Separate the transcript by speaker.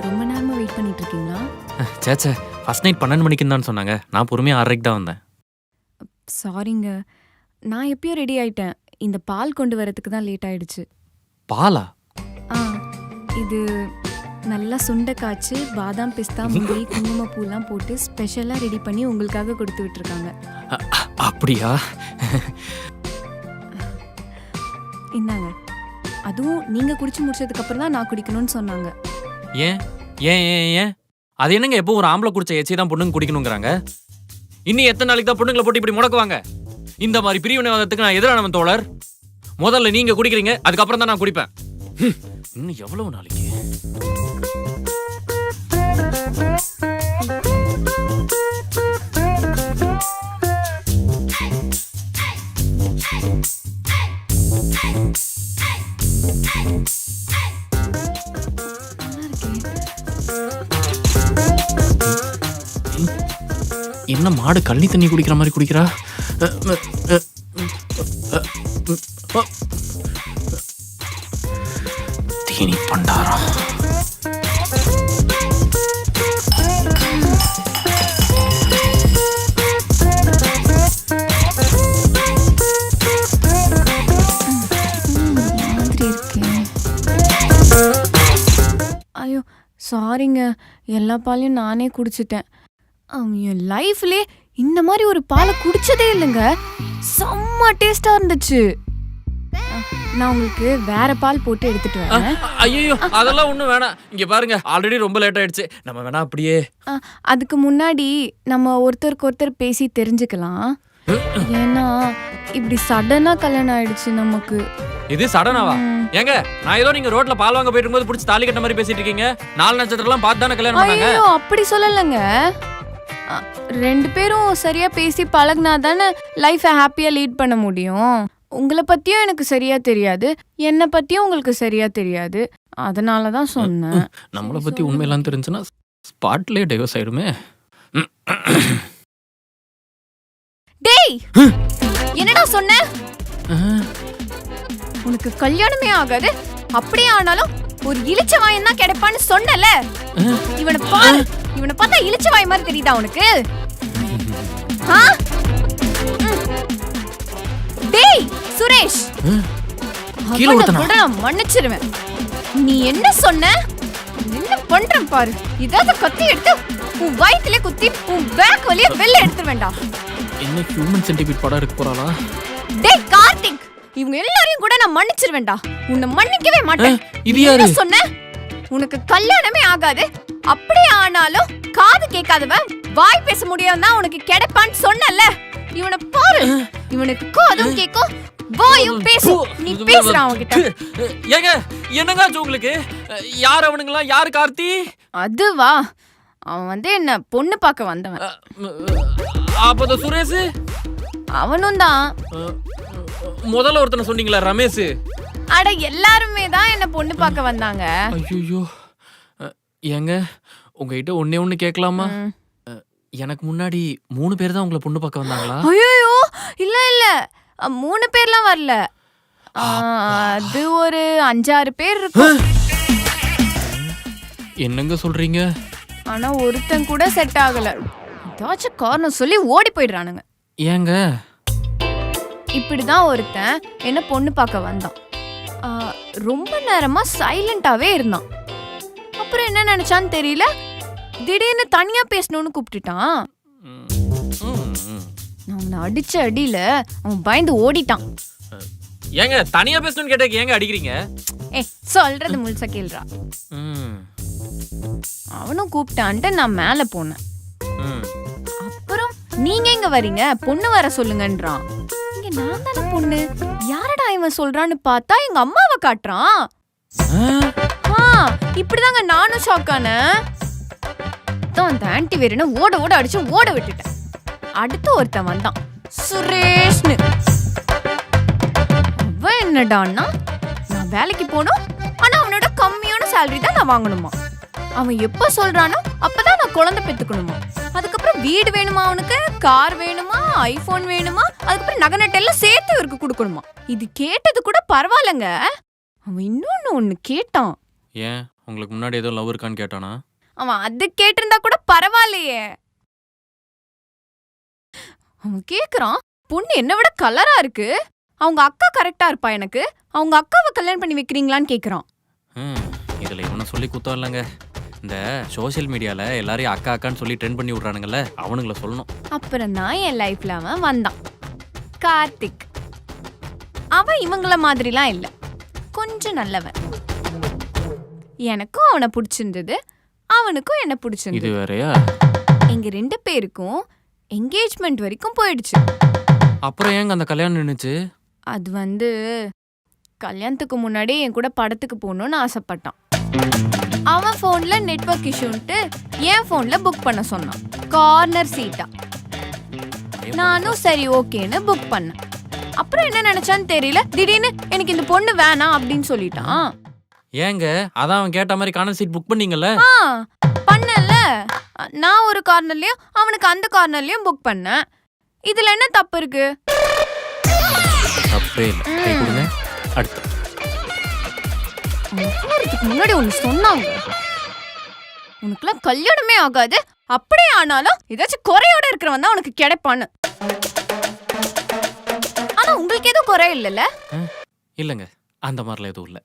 Speaker 1: பண்ணிட்டு இருக்கீங்களா
Speaker 2: சேச்சே ஃபர்ஸ்ட் நைட் பன்னெண்டு மணிக்குன்னு தான் சொன்னாங்க. நான் பொறுமையாக ஆறரைக்கு தான் வந்தேன்.
Speaker 1: சாரிங்க நான் எப்பயோ ரெடி ஆயிட்டேன். இந்த பால் கொண்டு வரதுக்கு தான் லேட் ஆயிடுச்சு.
Speaker 2: பாலா?
Speaker 1: ஆ. இது நல்லா சுண்டை காய்ச்சி பாதாம் பிஸ்தா முந்திரி குங்குமப்பூலாம் போட்டு ஸ்பெஷலாக ரெடி பண்ணி உங்களுக்காக கொடுத்து விட்டுருக்காங்க.
Speaker 2: அ- அ- அப்படியா?
Speaker 1: இந்தாங்க. அதுவும் நீங்கள் குடிச்சு முடிச்சதுக்கப்புறம் தான் நான் குடிக்கணும்னு சொன்னாங்க.
Speaker 2: ஏன்? ஏன் ஏன் ஏன்? அது என்னங்க எப்போ ஒரு ஆம்பளை குடிச்ச எச்சி தான் பொண்ணுங்க குடிக்கணுங்கிறாங்க? இன்னும் எத்தனை நாளைக்கு தான் பொண்ணுங்களை போட்டு இப்படி முடக்குவாங்க? இந்த மாதிரி பிரிவினைவாதத்துக்கு நான் எதிரானவன் தோழர். முதல்ல நீங்க குடிக்கிறீங்க அதுக்கப்புறம் தான் நான் குடிப்பேன். இன்னும் எவ்வளவு நாளைக்கு? என்ன மாடு கள்ளி தண்ணி குடிக்கிற மாதிரி குடிக்கிறா?
Speaker 1: சாரிங்க எல்லா பாலையும் நானே குடிச்சிட்டேன். அவன் என் லைஃப்லே இந்த மாதிரி ஒரு பாலை குடிச்சதே இல்லைங்க. செம்ம டேஸ்டா இருந்துச்சு. நான் உங்களுக்கு வேற பால் போட்டு எடுத்துட்டு வரேன்.
Speaker 2: ஐயோ அதெல்லாம் ஒண்ணும் வேணாம். இங்க பாருங்க ஆல்ரெடி ரொம்ப லேட் ஆயிடுச்சு. நம்ம வேணா அப்படியே.
Speaker 1: அதுக்கு முன்னாடி நம்ம ஒருத்தருக்கு ஒருத்தர் பேசி தெரிஞ்சுக்கலாம். ஏன்னா இப்படி சடனா கல்யாணம் ஆயிடுச்சு நமக்கு.
Speaker 2: இது சடனாவா. ஏங்க நான் ஏதோ நீங்க ரோட்ல பால் வாங்க போயிட்டு இருக்கும்போது பிடிச்சி தாலி கட்ட மாதிரி பேசிட்டு இருக்கீங்க. நாலு நட்சத்திரம்லாம் பார்த்து தானே கல்யாணம் பண்ணாங்க?
Speaker 1: ஐயோ அப்படி சொல்லலைங்க. அ, ரெண்டு பேரும் சரியா பேசி பழகுனா தானே லைஃபை ஹாப்பியா லீட் பண்ண முடியும். உங்களை பத்தியும் எனக்கு சரியா தெரியாது என்னை பத்தியும் உங்களுக்கு சரியா தெரியாது. அதனால தான் சொன்னேன்.
Speaker 2: நம்மளை பத்தி உண்மையெல்லாம் தெரிஞ்சுன்னா ஸ்பாட்லயே டைவர்ஸ் ஆயிடுமே.
Speaker 1: டேய்! என்னடா சொன்ன? உனக்கு கல்யாணமே ஆகாது. அப்படியே ஆனாலும் ஒரு இளிச்ச வாயன் தான் கிடைப்பான்னு சொன்னல. இவனை பாரு. இவனை பார்த்தா இளிச்ச வாய் மாதிரி தெரியுதா உனக்கு. டேய் சுரேஷ்.
Speaker 2: கீழே
Speaker 1: மன்னிச்சிருவேன். நீ என்ன சொன்ன? என்ன பண்றேன் பாரு. இதாவது கத்தி எடுத்து உன் வயித்துல குத்தி உன் பேக் வழியா வெளில எடுத்து வேண்டாம்
Speaker 2: என்ன ஹியூமன் சென்டிபீட் படம் எடுக்க போறாளா?
Speaker 1: டேய் கார்த்திக். இவங்க எல்லாரையும் கூட நான் மன்னிச்சிருவேன்டா. உன்னை மன்னிக்கவே மாட்டேன்.
Speaker 2: இது யாரு?
Speaker 1: சொன்ன? உனக்கு கல்யாணமே ஆகாது. அப்படியே ஆனாலும் காது கேட்காதவ வாய் பேச முடியாதுன்னா உனக்கு கிடைப்பான்னு சொன்னல இவனை பாரு. இவனுக்கு காதும் கேட்கும் வாயும் பேசும். நீ பேசுற அவன்கிட்ட.
Speaker 2: ஏங்க என்னங்க ஆச்சு உங்களுக்கு? யார் அவனுங்களா? யார் கார்த்தி?
Speaker 1: அதுவா? அவன் வந்து என்ன பொண்ணு பார்க்க வந்தவன்.
Speaker 2: அப்ப சுரேஷ்?
Speaker 1: அவனும் தான்.
Speaker 2: முதல்ல ஒருத்தனை சொன்னீங்களா ரமேஷ்?
Speaker 1: அட எல்லாருமே தான் என்ன பொண்ணு பார்க்க வந்தாங்க.
Speaker 2: ஐயோ ஏங்க உங்ககிட்ட ஒண்ணே ஒண்ணு கேட்கலாமா. எனக்கு முன்னாடி மூணு பேர் தான் உங்களை பொண்ணு பார்க்க வந்தாங்களா?
Speaker 1: ஐயோ இல்ல இல்ல. மூணு பேர்லாம் வரல. அது ஒரு அஞ்சாறு பேர் இருக்கும்.
Speaker 2: என்னங்க சொல்றீங்க?
Speaker 1: ஆனா ஒருத்தன் கூட செட் ஆகல. ஏதாச்சும் காரணம் சொல்லி ஓடி போயிடுறானுங்க.
Speaker 2: ஏங்க
Speaker 1: இப்படிதான் ஒருத்தன் என்ன பொண்ணு பார்க்க வந்தான். ரொம்ப நேரமா சைலண்டாவே இருந்தான். அப்புறம் என்ன நினைச்சான்னு தெரியல. திடீர்னு தனியா பேசணும்னு கூப்பிட்டுட்டான். நான் அவனை அடிச்ச அடியில அவன் பயந்து ஓடிட்டான்.
Speaker 2: ஏங்க தனியா பேசணும்னு கேட்டதுக்கு ஏங்க அடிக்கிறீங்க?
Speaker 1: ஏ சொல்றது முழுசா கேள்றா அவனும் கூப்பிட்டான்ட்டு நான் மேல போனேன். அப்புறம் நீங்க எங்க வரீங்க? பொண்ணு வர சொல்லுங்கன்றான். இங்க நான் தானே பொண்ணு? யாரடா இவன் சொல்றான்னு பார்த்தா எங்க அம்மாவை காட்டுறான்.
Speaker 2: ஆ,
Speaker 1: இப்படிதாங்க நானும் ஷாக் ஆனேன் தான் அந்த ஆன்டி வேறுனு ஓட ஓட அடிச்சு ஓட விட்டுட்டேன். அடுத்து ஒருத்தன் வந்தான். சுரேஷ்னு. அவன் என்னடான்னா நான் வேலைக்கு போகணும் ஆனா அவனோட கம்மியான சேலரி தான் நான் வாங்கணுமா? அவன் எப்ப சொல்றானோ அப்பதான் நான் குழந்தை பெத்துக்கணுமா? அதுக்கப்புறம் வீடு வேணுமா அவனுக்கு? கார் வேணுமா? ஐபோன் வேணுமா? அதுக்கப்புறம் நகை நட்டெல்லாம் சேர்த்து இவருக்கு கொடுக்கணுமா? இது கேட்டது கூட பரவாயில்லைங்க. அவன் இன்னொன்னு ஒன்னு கேட்டான்.
Speaker 2: ஏன்? உங்களுக்கு முன்னாடி ஏதோ லவ் இருக்கான்னு கேட்டானா?
Speaker 1: அவன் அது கேட்டிருந்தா கூட பரவாயில்லையே. அவன் கேக்குறான் பொண்ணு என்னை விட கலரா இருக்கு. அவங்க அக்கா கரெக்டா இருப்பா எனக்கு. அவங்க அக்காவை கல்யாணம் பண்ணி வைக்கிறீங்களான்னு கேக்குறான்.
Speaker 2: இதுல இவனை சொல்லி குத்தம் இல்லைங்க. இந்த சோஷியல் மீடியால எல்லாரையும் அக்கா அக்கான்னு சொல்லி ட்ரெண்ட் பண்ணி விட்றானுங்கல்ல அவனுங்கள சொல்லணும்.
Speaker 1: அப்புறம் தான் என் லைஃப்ல அவன் வந்தான். கார்த்திக். அவன் இவங்கள மாதிரிலாம் இல்ல. கொஞ்சம் நல்லவன். எனக்கும் அவனை பிடிச்சிருந்தது. அவனுக்கும் என்ன
Speaker 2: இது
Speaker 1: பிடிச்சிருந்தது
Speaker 2: வேறயா?
Speaker 1: எங்க ரெண்டு பேருக்கும் என்கேஜ்மெண்ட் வரைக்கும் போயிடுச்சு.
Speaker 2: அப்புறம் ஏங்க அந்த கல்யாணம் நின்னுச்சு?
Speaker 1: அது வந்து கல்யாணத்துக்கு முன்னாடி என் கூட படத்துக்கு போகணும்னு ஆசைப்பட்டான். அவன் ஃபோன்ல நெட்வொர்க் இஷ்யூன்ட்டு என் ஃபோன்ல புக் பண்ண சொன்னான். கார்னர் சீட்டா நானும் சரி ஓகேன்னு புக் பண்ணேன். அப்புறம் என்ன நினைச்சான்னு தெரியல. திடீர்னு எனக்கு இந்த பொண்ணு வேணாம் அப்படின்னு சொல்லிட்டான்.
Speaker 2: ஏங்க அதான் அவன் கேட்ட மாதிரி கார்னர் சீட் புக் பண்ணீங்கல்ல?
Speaker 1: ஆ பண்ணல நான் ஒரு கார்னர்லயும் அவனுக்கு அந்த கார்னர்லயும் புக் பண்ணேன். இதுல என்ன தப்பு இருக்கு?
Speaker 2: தப்பே இல்லை. கை கொடுங்க. அடுத்து.
Speaker 1: முன்னாடி ஒன்று சொன்னாங்க. உனக்குலாம் கல்யாணமே ஆகாது. அப்படியே ஆனாலும் ஏதாச்சும் குறையோட இருக்கிறவன் தான் உனக்கு கிடைப்பான்னு. ஆனா உங்களுக்கு எதுவும் குறை இல்லைல்ல?
Speaker 2: இல்லைங்க. அந்த மாதிரிலாம் எதுவும் இல்லை.